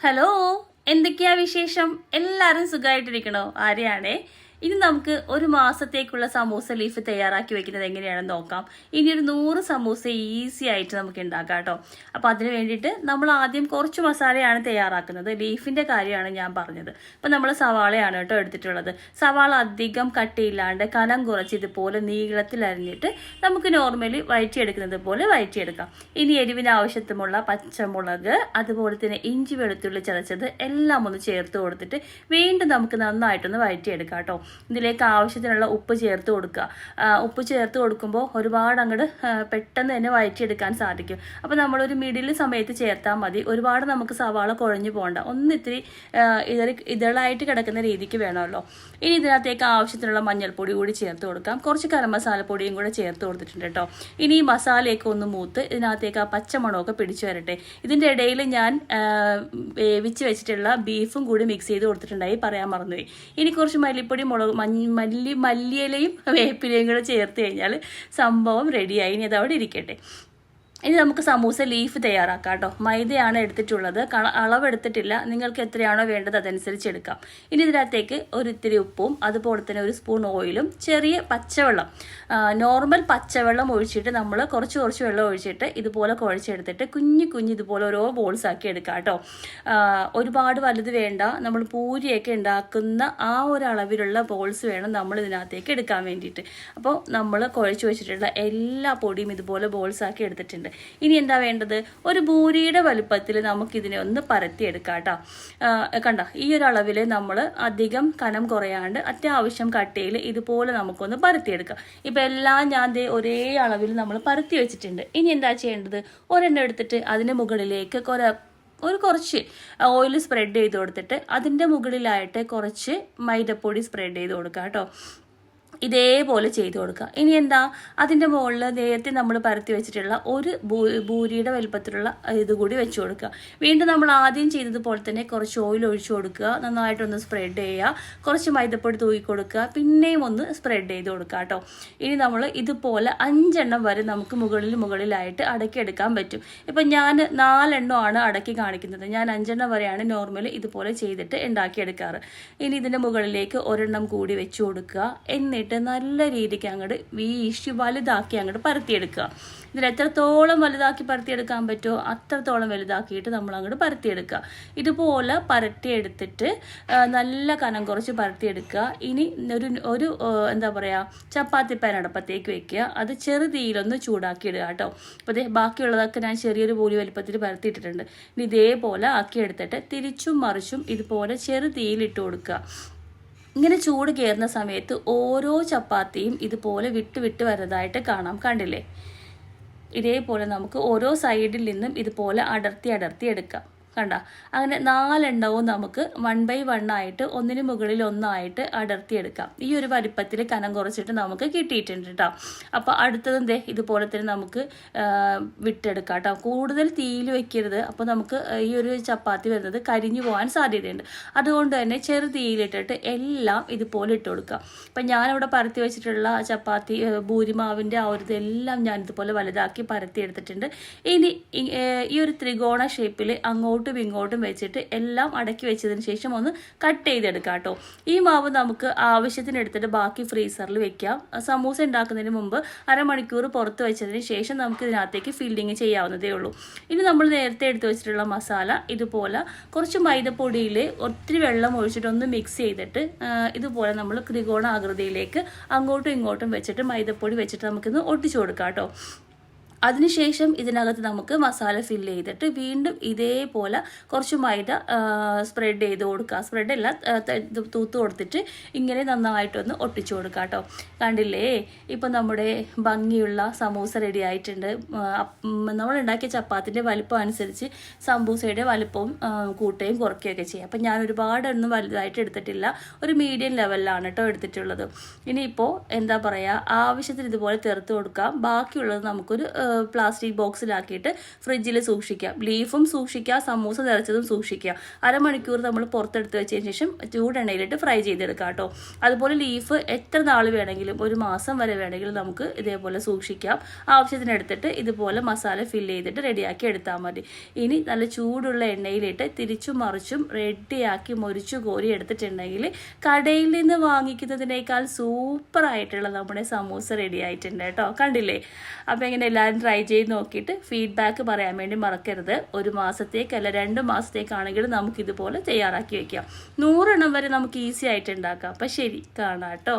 Hello എന്തൊക്കെയാ വിശേഷം? എല്ലാവരും സുഖമായിട്ടിരിക്കണോ ആരെയാണേ. ഇനി നമുക്ക് ഒരു മാസത്തേക്കുള്ള സമൂസ ലീഫ് തയ്യാറാക്കി വെക്കുന്നത് എങ്ങനെയാണെന്ന് നോക്കാം. ഇനി ഒരു നൂറ് സമൂസ ഈസി ആയിട്ട് നമുക്ക് ഉണ്ടാക്കാം കേട്ടോ. അപ്പോൾ അതിന് വേണ്ടിയിട്ട് നമ്മൾ ആദ്യം കുറച്ച് മസാലയാണ് തയ്യാറാക്കുന്നത്. ലീഫിന്റെ കാര്യമാണ് ഞാൻ പറഞ്ഞത്. അപ്പോൾ നമ്മൾ സവാളയാണ് കേട്ടോ എടുത്തിട്ടുള്ളത്. സവാള അധികം കട്ടിയില്ലാണ്ട് കനം കുറച്ച് ഇതുപോലെ നീളത്തിൽ അരിഞ്ഞിട്ട് നമുക്ക് നോർമലി വയറ്റിയെടുക്കുന്നത് പോലെ വയറ്റിയെടുക്കാം ഇനി എരിവിന് ആവശ്യത്തിനുള്ള പച്ചമുളക് അതുപോലെ തന്നെ ഇഞ്ചി വെളുത്തുള്ളി ചതച്ചത് എല്ലാം ഒന്ന് ചേർത്ത് കൊടുത്തിട്ട് വീണ്ടും നമുക്ക് നന്നായിട്ടൊന്ന് വയറ്റിയെടുക്കാം കേട്ടോ. ഇതിലേക്ക് ആവശ്യത്തിനുള്ള ഉപ്പ് ചേർത്ത് കൊടുക്കുക. ഉപ്പ് ചേർത്ത് കൊടുക്കുമ്പോൾ ഒരുപാട് അങ്ങോട്ട് പെട്ടെന്ന് തന്നെ വഴറ്റിയെടുക്കാൻ സാധിക്കും. അപ്പോൾ നമ്മളൊരു മിഡിൽ സമയത്ത് ചേർത്താൽ മതി. ഒരുപാട് നമുക്ക് സവാള കുഴഞ്ഞു പോകണ്ട. ഒന്ന് ഇത്തിരി ഇതറി ഇതളി ഇതളായിട്ട് കിടക്കുന്ന രീതിക്ക് വേണമല്ലോ. ഇനി ഇതിനകത്തേക്ക് ആവശ്യത്തിനുള്ള മഞ്ഞൾപ്പൊടി കൂടി ചേർത്ത് കൊടുക്കാം. കുറച്ച് ഗരം മസാലപ്പൊടിയും കൂടെ ചേർത്ത് കൊടുത്തിട്ടുണ്ട് കേട്ടോ. ഇനി ഈ മസാലയൊക്കെ ഒന്ന് മൂത്ത് ഇതിനകത്തേക്ക് ആ പച്ചമണമൊക്കെ പിടിച്ചു വരട്ടെ. ഇതിന്റെ ഇടയിൽ ഞാൻ വേവിച്ച് വെച്ചിട്ടുള്ള ബീഫും കൂടി മിക്സ് ചെയ്ത് കൊടുത്തിട്ടുണ്ടായി. പറയാൻ മറന്നുപോയി. ഇനി കുറച്ച് മല്ലിപ്പൊടി മുളക് മഞ്ഞ മല്ലി മല്ലിയിലയും വേപ്പിലയും കൂടെ ചേർത്ത് കഴിഞ്ഞാൽ സംഭവം റെഡിയായി ഇനി അതവിടെ ഇരിക്കട്ടെ. ഇനി നമുക്ക് സമൂസ ലീഫ് തയ്യാറാക്കാം കേട്ടോ. മൈദയാണ് എടുത്തിട്ടുള്ളത്. അളവെടുത്തിട്ടില്ല. നിങ്ങൾക്ക് എത്രയാണോ വേണ്ടത് അതനുസരിച്ച് എടുക്കാം. ഇനി ഇതിനകത്തേക്ക് ഒരു ഇത്തിരി ഉപ്പും അതുപോലെ തന്നെ ഒരു സ്പൂൺ ഓയിലും ചെറിയ പച്ചവെള്ളം. നോർമൽ പച്ചവെള്ളം ഒഴിച്ചിട്ട് നമ്മൾ കുറച്ച് കുറച്ച് വെള്ളം ഒഴിച്ചിട്ട് ഇതുപോലെ കുഴച്ചെടുത്തിട്ട് കുഞ്ഞു കുഞ്ഞു ഇതുപോലെ ഓരോ ബോൾസ് ആക്കി എടുക്കാം കേട്ടോ. ഒരുപാട് വലുത് വേണ്ട. നമ്മൾ പൂരിയൊക്കെ ഉണ്ടാക്കുന്ന ആ ഒരു അളവിലുള്ള ബോൾസ് വേണം നമ്മൾ ഇതിനകത്തേക്ക് എടുക്കാൻ വേണ്ടിയിട്ട്. അപ്പോൾ നമ്മൾ കുഴച്ച് വെച്ചിട്ടുള്ള എല്ലാ പൊടിയും ഇതുപോലെ ബോൾസ് ആക്കി എടുത്തിട്ടുണ്ട്. ഇനി എന്താ വേണ്ടത്? ഒരു ഭൂരിയുടെ വലുപ്പത്തിൽ നമുക്ക് ഇതിനെ ഒന്ന് പരത്തിയെടുക്കാം കേട്ടോ കണ്ട? ഈ ഒരു അളവിൽ നമ്മൾ അധികം കനം കുറയാണ്ട് അത്യാവശ്യം കട്ടയിൽ ഇതുപോലെ നമുക്കൊന്ന് പരത്തിയെടുക്കാം. ഇപ്പം എല്ലാം ഞാൻ ദേ ഒരേ അളവിൽ നമ്മൾ പരത്തി വെച്ചിട്ടുണ്ട്. ഇനി എന്താ ചെയ്യേണ്ടത്? ഒരെണ്ണം എടുത്തിട്ട് അതിന് മുകളിലേക്ക് കുറെ ഒരു കുറച്ച് ഓയിൽ സ്പ്രെഡ് ചെയ്ത് കൊടുത്തിട്ട് അതിന്റെ മുകളിലായിട്ട് കുറച്ച് മൈദപ്പൊടി സ്പ്രെഡ് ചെയ്ത് കൊടുക്കുക കേട്ടോ ഇതേപോലെ ചെയ്തു കൊടുക്കുക. ഇനി എന്താ? അതിന്റെ മുകളിൽ നേരത്തെ നമ്മൾ പരത്തി വെച്ചിട്ടുള്ള ഒരു ഭൂരിയുടെ വലുപ്പത്തിലുള്ള ഇത് കൂടി വെച്ച് കൊടുക്കുക. വീണ്ടും നമ്മൾ ആദ്യം ചെയ്തതുപോലെ തന്നെ കുറച്ച് ഓയിൽ ഒഴിച്ചു കൊടുക്കുക. നന്നായിട്ടൊന്ന് സ്പ്രെഡ് ചെയ്യുക. കുറച്ച് മൈദപ്പൊടി തൂക്കി കൊടുക്കുക. പിന്നെയും ഒന്ന് സ്പ്രെഡ് ചെയ്ത് കൊടുക്കുക കേട്ടോ. ഇനി നമ്മൾ ഇതുപോലെ അഞ്ചെണ്ണം വരെ നമുക്ക് മുകളിൽ മുകളിലായിട്ട് അടക്കിയെടുക്കാൻ പറ്റും. ഇപ്പം ഞാൻ നാലെണ്ണമാണ് അടക്കി കാണിക്കുന്നത്. ഞാൻ അഞ്ചെണ്ണം വരെയാണ് നോർമലി ഇതുപോലെ ചെയ്തിട്ട് ഉണ്ടാക്കിയെടുക്കാറ് ഇനി ഇതിന്റെ മുകളിലേക്ക് ഒരെണ്ണം കൂടി വെച്ച് കൊടുക്കുക. എന്നിട്ട് നല്ല രീതിക്ക് അങ്ങോട്ട് വീശി വലുതാക്കി അങ്ങോട്ട് പരത്തിയെടുക്കുക. ഇതിൽ എത്രത്തോളം വലുതാക്കി പരത്തിയെടുക്കാൻ പറ്റുമോ അത്രത്തോളം വലുതാക്കിയിട്ട് നമ്മൾ അങ്ങോട്ട് പരത്തിയെടുക്കുക. ഇതുപോലെ പരത്തിയെടുത്തിട്ട് നല്ല കനം കുറച്ച് പരത്തിയെടുക്കുക. ഇനി ഒരു ഒരു എന്താ പറയുക ചപ്പാത്തി പാൻ അടുപ്പത്തേക്ക് വെക്കുക. അത് ചെറു തീയിലൊന്ന് ചൂടാക്കി ഇടുക കേട്ടോ. അപ്പോൾ ഇതേ ബാക്കിയുള്ളതൊക്കെ ഞാൻ ചെറിയൊരു പൂരി വലിപ്പത്തിൽ പരത്തിയിട്ടിട്ടുണ്ട്. ഇനി ഇതേപോലെ ആക്കിയെടുത്തിട്ട് തിരിച്ചും മറിച്ചും ഇതുപോലെ ചെറു തീയിലിട്ട് കൊടുക്കുക. ഇങ്ങനെ ചൂട് കയറുന്ന സമയത്ത് ഓരോ ചപ്പാത്തിയും ഇതുപോലെ വിട്ട് വിട്ട് വരുന്നതായിട്ട് കാണാം. കണ്ടില്ലേ? ഇതേപോലെ നമുക്ക് ഓരോ സൈഡിൽ നിന്നും ഇതുപോലെ അടർത്തി അടർത്തി എടുക്കാം. കണ്ട. അങ്ങനെ നാലെണ്ണവും നമുക്ക് വൺ ബൈ വൺ ആയിട്ട് ഒന്നിന് മുകളിൽ ഒന്നായിട്ട് അടർത്തിയെടുക്കാം. ഈ ഒരു വലിപ്പത്തിൽ കനം കുറച്ചിട്ട് നമുക്ക് കിട്ടിയിട്ടുണ്ട് കേട്ടോ അപ്പോൾ അടുത്തത് ദേ ഇതുപോലെ തന്നെ നമുക്ക് വിട്ടെടുക്കാം കേട്ടോ കൂടുതൽ തീയിൽ വെക്കരുത്. അപ്പോൾ നമുക്ക് ഈ ഒരു ചപ്പാത്തി വരുന്നത് കരിഞ്ഞു പോകാൻ സാധ്യതയുണ്ട്. അതുകൊണ്ട് തന്നെ ചെറു തീയിലിട്ടിട്ട് എല്ലാം ഇതുപോലെ ഇട്ട് കൊടുക്കുക. അപ്പം ഞാനിവിടെ പരത്തി വെച്ചിട്ടുള്ള ചപ്പാത്തി ഭൂരിമാവിന്റെ ആ ഒരു ഇതെല്ലാം ഞാൻ ഇതുപോലെ വലുതാക്കി പരത്തി എടുത്തിട്ടുണ്ട്. ഇനി ഈ- ഒരു ത്രികോണ ഷേപ്പിൽ അങ്ങോട്ടും ഇങ്ങോട്ടും വെച്ചിട്ട് എല്ലാം അടക്കി വെച്ചതിന് ശേഷം ഒന്ന് കട്ട് ചെയ്തെടുക്കാം കേട്ടോ. ഈ മാവ് നമുക്ക് ആവശ്യത്തിന് എടുത്തിട്ട് ബാക്കി ഫ്രീസറിൽ വെക്കാം. സമൂസ ഉണ്ടാക്കുന്നതിന് മുമ്പ് അരമണിക്കൂർ പുറത്ത് വെച്ചതിന് ശേഷം നമുക്ക് ഇതിനകത്തേക്ക് ഫില്ലിങ് ചെയ്യാവുന്നതേ ഉള്ളൂ. ഇനി നമ്മൾ നേരത്തെ എടുത്ത് വെച്ചിട്ടുള്ള മസാല ഇതുപോലെ കുറച്ച് മൈദപ്പൊടിയിൽ ഒത്തിരി വെള്ളം ഒഴിച്ചിട്ട് ഒന്ന് മിക്സ് ചെയ്തിട്ട് ഇതുപോലെ നമ്മൾ ത്രികോണ ആകൃതിയിലേക്ക് അങ്ങോട്ടും ഇങ്ങോട്ടും വെച്ചിട്ട് മൈദപ്പൊടി വെച്ചിട്ട് നമുക്കിന്ന് ഒട്ടിച്ചു കൊടുക്കാം കേട്ടോ. അതിനുശേഷം ഇതിനകത്ത് നമുക്ക് മസാല ഫില്ല് ചെയ്തിട്ട് വീണ്ടും ഇതേപോലെ കുറച്ച് മൈദ സ്പ്രെഡ് ചെയ്ത് കൊടുക്കുക. സ്പ്രെഡ് അല്ല തൂത്ത് കൊടുത്തിട്ട് ഇങ്ങനെ നന്നായിട്ടൊന്ന് ഒട്ടിച്ചു കൊടുക്കുക കേട്ടോ. കണ്ടില്ലേ? ഇപ്പം നമ്മുടെ ഭംഗിയുള്ള സമൂസ റെഡി ആയിട്ടുണ്ട്. നമ്മളുണ്ടാക്കിയ ചപ്പാത്തിന്റെ വലിപ്പം അനുസരിച്ച് സമൂസയുടെ വലിപ്പവും കൂട്ടുകയും കുറയ്ക്കുകയൊക്കെ ചെയ്യാം. അപ്പം ഞാൻ ഒരുപാടൊന്നും വലുതായിട്ട് എടുത്തിട്ടില്ല. ഒരു മീഡിയം ലെവലിലാണ് കേട്ടോ എടുത്തിട്ടുള്ളത്. ഇനിയിപ്പോൾ എന്താ പറയുക ആവശ്യത്തിന് ഇതുപോലെ തീർത്ത് കൊടുക്കാം. ബാക്കിയുള്ളത് നമുക്കൊരു പ്ലാസ്റ്റിക് ബോക്സിലാക്കിയിട്ട് ഫ്രിഡ്ജിൽ സൂക്ഷിക്കാം ലീഫും സൂക്ഷിക്കുക സമൂസ നിറച്ചതും സൂക്ഷിക്കുക. അരമണിക്കൂർ നമ്മൾ പുറത്തെടുത്ത് വെച്ചതിന് ശേഷം ചൂടെണ്ണയിലിട്ട് ഫ്രൈ ചെയ്തെടുക്കാം കേട്ടോ. അതുപോലെ ലീഫ് എത്ര നാൾ വേണമെങ്കിലും ഒരു മാസം വരെ വേണമെങ്കിലും നമുക്ക് ഇതേപോലെ സൂക്ഷിക്കാം. ആവശ്യത്തിന് എടുത്തിട്ട് ഇതുപോലെ മസാല ഫില്ല് ചെയ്തിട്ട് റെഡിയാക്കി എടുത്താൽ മതി. ഇനി നല്ല ചൂടുള്ള എണ്ണയിലിട്ട് തിരിച്ചും മറിച്ചും റെഡിയാക്കി മുരിച്ചു കോരി എടുത്തിട്ടുണ്ടെങ്കിൽ കടയിൽ നിന്ന് വാങ്ങിക്കുന്നതിനേക്കാൾ സൂപ്പറായിട്ടുള്ള നമ്മുടെ സമൂസ റെഡി ആയിട്ടുണ്ട് കേട്ടോ. കണ്ടില്ലേ? അപ്പോൾ എങ്ങനെ എല്ലാവരും ട്രൈ ചെയ്ത് നോക്കിയിട്ട് ഫീഡ്ബാക്ക് പറയാൻ വേണ്ടി മറക്കരുത്. ഒരു മാസത്തേക്കല്ല രണ്ട് മാസത്തേക്കാണെങ്കിലും നമുക്ക് ഇതുപോലെ തയ്യാറാക്കി വെക്കാം. നൂറെണ്ണം വരെ നമുക്ക് ഈസി ആയിട്ട് ഉണ്ടാക്കാം. അപ്പം ശരി കാണാം കേട്ടോ